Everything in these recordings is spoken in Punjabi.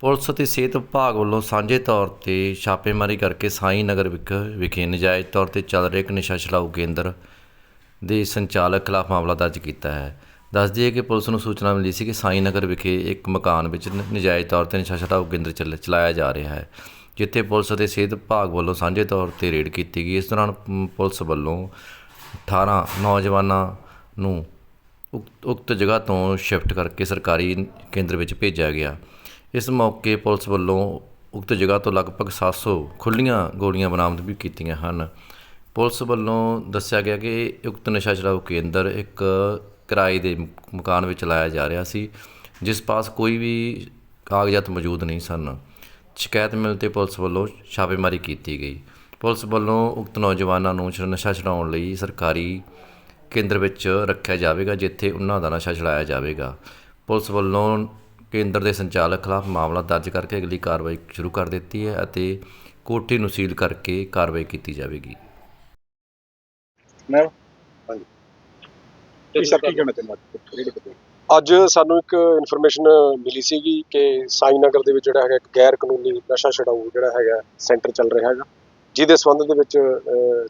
ਪੁਲਿਸ ਅਤੇ ਸਿਹਤ ਵਿਭਾਗ ਵੱਲੋਂ ਸਾਂਝੇ ਤੌਰ ਤੇ ਛਾਪੇਮਾਰੀ ਕਰਕੇ ਸਾਈਂ ਨਗਰ ਵਿਖ, ਵਿਖੇ ਨਜਾਇਜ਼ ਤੌਰ ਤੇ ਚੱਲ ਰਹੇ ਇੱਕ ਨਸ਼ਾ ਛੁਡਾਊ ਕੇਂਦਰ ਦੇ ਸੰਚਾਲਕ ਖਿਲਾਫ ਮਾਮਲਾ ਦਰਜ ਕੀਤਾ ਹੈ। ਦੱਸ ਦਈਏ ਕਿ ਪੁਲਿਸ ਨੂੰ ਸੂਚਨਾ ਮਿਲੀ ਸੀ ਕਿ ਸਾਈਂ ਨਗਰ ਵਿਖੇ ਇੱਕ ਮਕਾਨ ਵਿੱਚ ਨਜਾਇਜ਼ ਤੌਰ ਤੇ ਨਸ਼ਾ ਛੁਡਾਊ ਕੇਂਦਰ ਚੱਲ- ਚਲਾਇਆ ਜਾ ਰਿਹਾ ਹੈ, ਜਿੱਥੇ ਪੁਲਿਸ ਅਤੇ ਸਿਹਤ ਵਿਭਾਗ ਵੱਲੋਂ ਸਾਂਝੇ ਤੌਰ ਤੇ ਰੇਡ ਕੀਤੀ ਗਈ। ਇਸ ਦੌਰਾਨ ਪੁਲਿਸ ਵੱਲੋਂ 18 ਨੌਜਵਾਨਾਂ ਨੂੰ ਉਕਤ ਉਕਤ ਜਗ੍ਹਾ ਤੋਂ ਸ਼ਿਫਟ ਕਰਕੇ ਸਰਕਾਰੀ ਕੇਂਦਰ ਵਿੱਚ ਭੇਜਿਆ ਗਿਆ। ਇਸ ਮੌਕੇ ਪੁਲਿਸ ਵੱਲੋਂ ਉਕਤ ਜਗ੍ਹਾ ਤੋਂ ਲਗਭਗ 700 ਖੁੱਲੀਆਂ ਗੋਲੀਆਂ ਬਰਾਮਦ ਵੀ ਕੀਤੀਆਂ ਹਨ। ਪੁਲਿਸ ਵੱਲੋਂ ਦੱਸਿਆ ਗਿਆ ਕਿ ਉਕਤ ਨਸ਼ਾ ਛੁਡਾਊ ਕੇਂਦਰ ਇੱਕ ਕਿਰਾਏ ਦੇ ਮਕਾਨ ਵਿੱਚ ਲਾਇਆ ਜਾ ਰਿਹਾ ਸੀ, ਜਿਸ ਪਾਸ ਕੋਈ ਵੀ ਕਾਗਜ਼ਾਤ ਮੌਜੂਦ ਨਹੀਂ ਸਨ। ਸ਼ਿਕਾਇਤ ਮਿਲਣ ਤੇ ਪੁਲਿਸ ਵੱਲੋਂ ਛਾਪੇਮਾਰੀ ਕੀਤੀ ਗਈ। ਪੁਲਿਸ ਵੱਲੋਂ ਉਕਤ ਨੌਜਵਾਨਾਂ ਨੂੰ ਨਸ਼ਾ ਛੁਡਾਉਣ ਲਈ ਸਰਕਾਰੀ ਕੇਂਦਰ ਵਿੱਚ ਰੱਖਿਆ ਜਾਵੇਗਾ, ਜਿੱਥੇ ਉਹਨਾਂ ਦਾ ਨਸ਼ਾ ਛੁਡਾਇਆ ਜਾਵੇਗਾ। ਪੁਲਿਸ ਵੱਲੋਂ ਕੇਂਦਰ ਦੇ ਸੰਚਾਲਕ ਖਿਲਾਫ ਮਾਮਲਾ ਦਰਜ ਕਰਕੇ ਅਗਲੀ ਕਾਰਵਾਈ ਸ਼ੁਰੂ ਕਰ ਦਿੱਤੀ ਹੈ ਅਤੇ ਕੋਠੀ ਨੂੰ ਸੀਲ ਕਰਕੇ ਕਾਰਵਾਈ ਕੀਤੀ ਜਾਵੇਗੀ। ਮੈਂ ਹਾਂਜੀ। ਤੇ ਸਰ ਕੀ ਕਹਿਣਾ ਚਾਹੁੰਦਾ ਅੱਜ ਸਾਨੂੰ ਇੱਕ ਇਨਫੋਰਮੇਸ਼ਨ ਮਿਲੀ ਸੀਗੀ ਕਿ ਸਾਈ ਨਗਰ ਦੇ ਵਿੱਚ ਜਿਹੜਾ ਹੈਗਾ ਇੱਕ ਗੈਰ ਕਾਨੂੰਨੀ ਨਸ਼ਾ ਛਡਾਊ ਜਿਹੜਾ ਹੈਗਾ ਸੈਂਟਰ ਚੱਲ ਰਿਹਾ ਹੈਗਾ। ਜਿਹਦੇ ਸੰਬੰਧ ਦੇ ਵਿੱਚ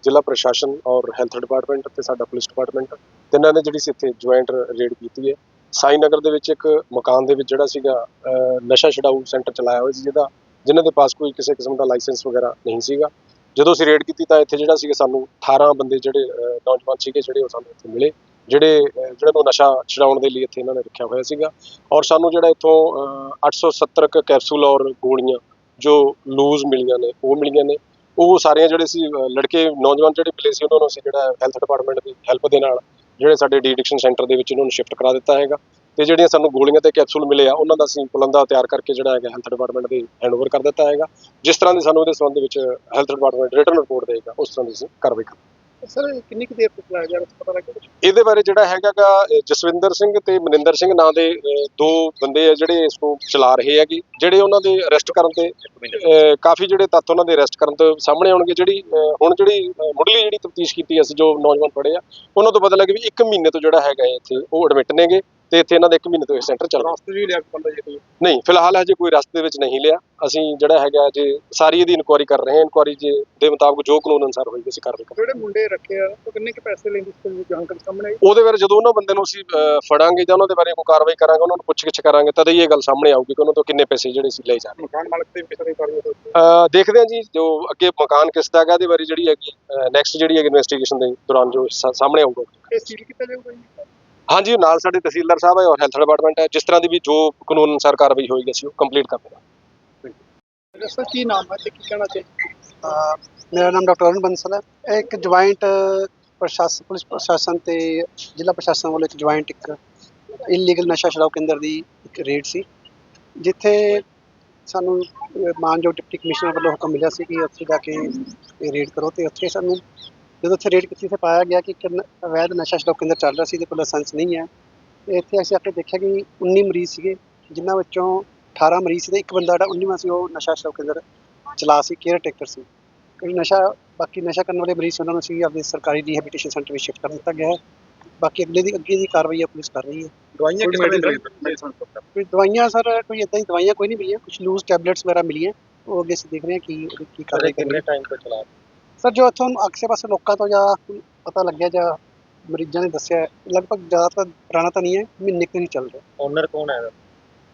ਜ਼ਿਲ੍ਹਾ ਪ੍ਰਸ਼ਾਸਨ ਔਰ ਹੈਲਥ ਡਿਪਾਰਟਮੈਂਟ ਤੇ ਸਾਡਾ ਪੁਲਿਸ ਡਿਪਾਰਟਮੈਂਟ ਤਿੰਨਾਂ ਨੇ ਜਿਹੜੀ ਸੀ ਇੱਥੇ ਜੁਆਇੰਟ ਰੇਡ ਕੀਤੀ ਹੈ। ਸਾਈ ਨਗਰ ਦੇ ਵਿੱਚ ਇੱਕ ਮਕਾਨ ਦੇ ਵਿੱਚ ਜਿਹੜਾ ਸੀਗਾ ਨਸ਼ਾ ਛਡਾਊ ਸੈਂਟਰ ਚਲਾਇਆ ਹੋਇਆ ਸੀ ਜਿਹਦਾ ਜਿਨ੍ਹਾਂ ਦੇ ਪਾਸ ਕੋਈ ਕਿਸੇ ਕਿਸਮ ਦਾ ਲਾਇਸੈਂਸ ਵਗੈਰਾ ਨਹੀਂ ਸੀਗਾ। ਜਦੋਂ ਅਸੀਂ ਰੇਡ ਕੀਤੀ ਤਾਂ ਇੱਥੇ ਜਿਹੜਾ ਸੀਗਾ ਸਾਨੂੰ 18 ਬੰਦੇ ਜਿਹੜੇ ਨੌਜਵਾਨ ਸੀਗੇ ਜਿਹੜੇ ਉਹ ਸਾਨੂੰ ਇੱਥੇ ਮਿਲੇ ਜਿਹੜੇ ਅਹ, ਜਿਹੜੇ ਨੂੰ ਨਸ਼ਾ ਛਡਾਉਣ ਦੇ ਲਈ ਇੱਥੇ ਇਹਨਾਂ ਨੇ ਰੱਖਿਆ ਹੋਇਆ ਸੀਗਾ। ਔਰ ਸਾਨੂੰ ਜਿਹੜਾ ਇੱਥੋਂ ਅਹ, 870 ਕੁ ਕੈਪਸੂਲ ਔਰ ਗੋਲੀਆਂ ਜੋ ਲੂਜ਼ ਮਿਲੀਆਂ ਨੇ ਉਹ ਮਿਲੀਆਂ ਨੇ। ਉਹ ਸਾਰੀਆਂ ਜਿਹੜੇ ਸੀ ਲੜਕੇ ਨੌਜਵਾਨ ਜਿਹੜੇ ਮਿਲੇ ਸੀ ਉਹਨਾਂ ਨੂੰ ਅਸੀਂ ਜਿਹੜਾ ਹੈਲਥ ਡਿਪਾਰਟਮੈਂਟ ਦੀ ਹੈਲਪ ਦੇ ਨਾਲ ਜਿਹੜੇ ਸਾਡੇ ਡੀ ਐਡਿਕਸ਼ਨ ਸੈਂਟਰ ਦੇ ਵਿੱਚ ਉਹਨਾਂ ਨੂੰ ਸ਼ਿਫਟ ਕਰਾ ਦਿੱਤਾ ਹੈਗਾ ਤੇ ਜਿਹੜੀਆਂ ਸਾਨੂੰ ਗੋਲੀਆਂ ਤੇ ਕੈਪਸੂਲ ਮਿਲੇ ਆ, ਉਹਨਾਂ ਦਾ ਅਸੀਂ ਪੁਲੰਦਾ ਤਿਆਰ ਕਰਕੇ ਜਿਹੜਾ ਹੈਗਾ ਹੈਲਥ ਡਿਪਾਰਟਮੈਂਟ ਦੇ ਹੈਂਡਓਵਰ ਕਰ ਦਿੱਤਾ ਹੈਗਾ। ਜਿਸ ਤਰ੍ਹਾਂ ਦੀ ਸਾਨੂੰ ਇਹਦੇ ਸੰਬੰਧ ਵਿੱਚ ਹੈਲਥ ਡਿਪਾਰਟਮੈਂਟ ਰਿਟਰਨ ਰਿਪੋਰਟ ਦੇਗਾ ਉਸ ਤਰ੍ਹਾਂ ਦੀ ਅਸੀਂ ਕਾਰਵਾਈ ਕਰਾਂਗੇ। ਸਰ ਕਿੰਨੀ ਕੁ ਦੇਰ ਤੱਕ ਲਾਇਆ ਜਾ ਪਤਾ ਲੱਗਾ ਕੁਛ? ਇਹਦੇ ਬਾਰੇ ਜਿਹੜਾ ਹੈਗਾਗਾ ਜਸਵਿੰਦਰ ਸਿੰਘ ਤੇ ਮਨਿੰਦਰ ਸਿੰਘ ਨਾਂ ਦੇ ਅਹ, ਦੋ ਬੰਦੇ ਆ ਜਿਹੜੇ ਇਸ ਨੂੰ ਚਲਾ ਰਹੇ ਹੈਗੇ ਜਿਹੜੇ ਉਹਨਾਂ ਦੇ ਅਰੈਸਟ ਕਰਨ ਤੇ ਅਹ, ਕਾਫੀ ਜਿਹੜੇ ਤੱਥ ਉਹਨਾਂ ਦੇ ਅਰੈਸਟ ਕਰਨ ਤੋਂ ਸਾਹਮਣੇ ਆਉਣਗੇ ਜਿਹੜੀ ਅਹ, ਹੁਣ ਜਿਹੜੀ ਅਹ, ਮੁੱਢਲੀ ਜਿਹੜੀ ਤਫਤੀਸ਼ ਕੀਤੀ ਅਸੀਂ ਜੋ ਨੌਜਵਾਨ ਫੜੇ ਆ ਉਹਨਾਂ ਤੋਂ ਪਤਾ ਲੱਗਾ ਵੀ 1 ਮਹੀਨੇ ਤੋਂ ਜਿਹੜਾ ਹੈਗਾ ਹੈ ਇੱਥੇ ਉਹ ਐਡਮਿਟ ਨੇਗੇ ਤੇ ਇੱਥੇ ਇਹਨਾਂ ਦਾ 1 ਮਹੀਨੇ ਤੋਂ ਇਹ ਸੈਂਟਰ ਚੱਲ ਰਿਹਾ ਰਾਸਤੇ ਵੀ ਲਿਆ ਬੰਦਾ ਜੀ ਕੋਈ? ਨਹੀਂ ਫਿਲਹਾਲ ਹਜੇ ਕੋਈ ਰਸਤੇ ਵਿੱਚ ਨਹੀਂ ਲਿਆ। ਅਸੀਂ ਜਿਹੜਾ ਹੈਗਾ ਜੇ ਸਾਰੀ ਇਹਦੀ ਇਨਕੁਆਰੀ ਕਰ ਰਹੇ ਹਾਂ। ਇਨਕੁਆਰੀ ਜੇ ਦੇ ਮੁਤਾਬਕ ਜੋ ਕਾਨੂੰਨ ਅਨੁਸਾਰ ਹੋਏਗੀ ਅਸੀਂ ਕਾਰਵਾਈ ਕਰਾਂਗੇ ਜਿਹੜੇ ਮੁੰਡੇ ਰੱਖੇ ਆ? ਉਹ ਕਿੰਨੇ ਕੁ ਪੈਸੇ ਲੈਂਦੇ ਸੀ? ਕੋਈ ਜਾਣਕਾਰੀ ਸਾਹਮਣੇ ਆਈ? ਉਹਦੇ ਬਾਰੇ ਜਦੋਂ ਉਹਨਾਂ ਬੰਦੇ ਨੂੰ ਅਸੀਂ ਫੜਾਂਗੇ ਜਾਂ ਉਹਨਾਂ ਦੇ ਬਾਰੇ ਕੋਈ ਕਾਰਵਾਈ ਕਰਾਂਗੇ ਉਹਨਾਂ ਨੂੰ ਪੁੱਛ-ਗਿੱਛ ਕਰਾਂਗੇ ਤਦ ਹੀ ਇਹ ਗੱਲ ਸਾਹਮਣੇ ਆਊਗੀ ਕਿ ਉਹਨਾਂ ਤੋਂ ਕਿੰਨੇ ਪੈਸੇ ਜਿਹੜੇ ਸੀ ਲਏ ਜਾ ਰਹੇ। ਮਕਾਨ ਮਾਲਕ ਤੇ ਕਿਸ ਦੀ ਕਾਰਵਾਈ ਹੋਈ ਦੇਖਦੇ ਹਾਂ ਜੀ ਜੋ ਅੱਗੇ ਮਕਾਨ ਕਿਸ ਦਾ ਹੈਗਾ ਇਹਦੇ ਬਾਰੇ ਜਿਹੜੀ ਹੈਗੀ ਨੈਕਸਟ ਜਿਹੜੀ ਹੈਗੀ ਇਨਵੈਸਟੀਗੇਸ਼ਨ ਦੇ ਦੌਰਾਨ ਜੋ ਸਾਹਮਣੇ ਆਊਗਾ। ਇਹ ਸੀਲ ਕੀਤਾ ਜਾਊਗਾ ਜੀ? ਹਾਂਜੀ ਨਾਲ ਸਾਡੇ ਤਹਿਸੀਲਦਾਰ ਸਾਹਿਬ ਹੈ ਔਰ ਹੈਲਥ ਡਿਪਾਰਟਮੈਂਟ ਹੈ ਜਿਸ ਤਰ੍ਹਾਂ ਦੀ ਵੀ ਜੋ ਕਾਨੂੰਨ ਅਨੁਸਾਰ ਕਾਰਵਾਈ ਹੋਏਗੀ ਅਸੀਂ ਉਹ ਕੰਪਲੀਟ ਕਰ ਦੇਵਾਂਗੇ ਸਰ ਕੀ ਨਾਮ ਹੈ ਤੇ ਕੀ ਕਹਿਣਾ ਚਾਹੀਦਾ ਅਹ ਮੇਰਾ ਨਾਮ ਡਾਕਟਰ ਅਰੁਣ ਬੰਸਲ ਹੈ। ਇਹ ਇੱਕ ਜੁਆਇੰਟ ਪ੍ਰਸ਼ਾਸਨ ਪੁਲਿਸ ਪ੍ਰਸ਼ਾਸਨ ਤੇ ਜ਼ਿਲ੍ਹਾ ਪ੍ਰਸ਼ਾਸਨ ਵੱਲੋਂ ਇੱਕ ਜੁਆਇੰਟ ਇੱਕ ਇਲੀਗਲ ਨਸ਼ਾ ਛਡਾਊ ਕੇਂਦਰ ਦੀ ਇੱਕ ਰੇਡ ਸੀ। ਜਿੱਥੇ ਸਾਨੂੰ ਮਾਨਯੋਗ ਡਿਪਟੀ ਕਮਿਸ਼ਨਰ ਵੱਲੋਂ ਹੁਕਮ ਮਿਲਿਆ ਸੀ ਕਿ ਉੱਥੇ ਜਾ ਕੇ ਇਹ ਰੇਡ ਕਰੋ ਤੇ ਉੱਥੇ ਸਾਨੂੰ ਜਦੋਂ ਉੱਥੇ ਰੇਡ ਕੀਤੀ ਤੇ ਪਾਇਆ ਗਿਆ ਕਿ ਇੱਕ ਨ- ਅਵੈਧ ਨਸ਼ਾ ਛਡਾਊ ਕੇਂਦਰ ਚੱਲ ਰਿਹਾ ਸੀ ਤੇ ਕੋਲ ਲਾਇਸੈਂਸ ਨਹੀਂ ਹੈ। ਤੇ ਇੱਥੇ ਅਸੀਂ ਆ ਕੇ ਦੇਖਿਆ ਕਿ 19 ਮਰੀਜ਼ ਸੀਗੇ ਜਿਨ੍ਹਾਂ ਵਿੱਚੋਂ 18 ਮਰੀਜ਼ ਸੀ ਤੇ ਇੱਕ ਬੰਦਾ ਜਿਹੜਾ 19ਵਾਂ ਸੀ ਉਹ ਨਸ਼ਾ ਛਡਾਊ ਕੇਂਦਰ ਚਲਾ ਸੀ ਕੇਅਰ ਟੇਕਰ ਸੀ। ਕਈ ਨਸ਼ਾ ਬਾਕੀ ਨਸ਼ਾ ਕਰਨ ਵਾਲੇ ਮਰੀਜ਼ ਸੀ, ਉਹਨਾਂ ਨੂੰ ਅਸੀਂ ਆਪਣੇ ਸਰਕਾਰੀ ਰੀਹੈਬਿਲਿਟੇਸ਼ਨ ਸੈਂਟਰ ਵਿੱਚ ਸ਼ਿਫਟ ਕਰ ਦਿੱਤਾ ਗਿਆ ਹੈ। ਬਾਕੀ ਅਗਲੇ ਦੀ ਅੱਗੇ ਦੀ ਕਾਰਵਾਈ ਆ ਪੁਲਿਸ ਕਰ ਰਹੀ ਹੈ। ਦਵਾਈਆਂ ਕਿਵੇਂ ਕਿਵੇਂ ਦੇ ਕੋਈ ਦਵਾਈਆਂ ਸਰ ਕੋਈ ਇਦਾਂ ਹੀ ਦਵਾਈਆਂ ਕੋਈ ਨਹੀਂ ਮਿਲੀਆਂ। ਕੁਝ ਲੂਜ਼ ਟੈਬਲੇਟਸ ਵਗੈਰਾ ਮਿਲੀਆਂ। ਉਹ ਅੱਗੇ ਅਸੀਂ ਦੇਖ ਰਹੇ ਹਾਂ ਕੀ ਉਹਦੀ ਕੀ ਕਾਰਵਾਈ ਕਰਨੀ ਟਾਈਮ ਤੋਂ ਚਲਾ ਸਰ ਜੋ ਇੱਥੋਂ ਆਸੇ ਪਾਸੇ ਲੋਕਾਂ ਤੋਂ ਜਾਂ ਪਤਾ ਲੱਗਿਆ ਜਾਂ ਮਰੀਜ਼ਾਂ ਨੇ ਦੱਸਿਆ ਹੈ, ਲਗਭਗ ਜ਼ਿਆਦਾਤਰ ਪੁਰਾਣਾ ਤਾਂ ਨਹੀਂ ਹੈ ਮਹੀਨੇ ਕੁ ਹੀ ਚੱਲ ਰਿਹਾ। ਓਨਰ ਕੌਣ ਹੈ?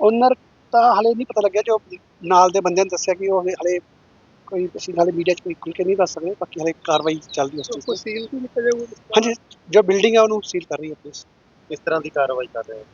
ਓਨਰ ਤਾਂ ਹਲੇ ਨਹੀਂ ਪਤਾ ਲੱਗਿਆ ਜੋ ਨਾਲ ਦੇ ਬੰਦਿਆਂ ਨੇ ਦੱਸਿਆ ਕਿ ਉਹ ਹਲੇ ਕੋਈ ਅਸੀਂ ਹਾਲੇ ਮੀਡੀਆ 'ਚ ਕੋਈ ਖੁੱਲ੍ਹ ਕੇ ਨਹੀਂ ਦੱਸ ਸਕਦੇ ਬਾਕੀ ਹਲੇ ਕਾਰਵਾਈ ਚੱਲਦੀ ਉਸ ਚੀਜ਼ ਤੇ। ਸੀਲ ਵੀ ਕੀਤਾ ਜਾਊਗਾ ਹਾਂਜੀ ਜੋ ਬਿਲਡਿੰਗ ਹੈ ਉਹਨੂੰ ਸੀਲ ਕਰ ਰਹੀ ਹੈ ਪੁਲਿਸ ਕਿਸ ਤਰ੍ਹਾਂ ਦੀ ਕਾਰਵਾਈ ਕਰ ਰਹੇ ਹੋ?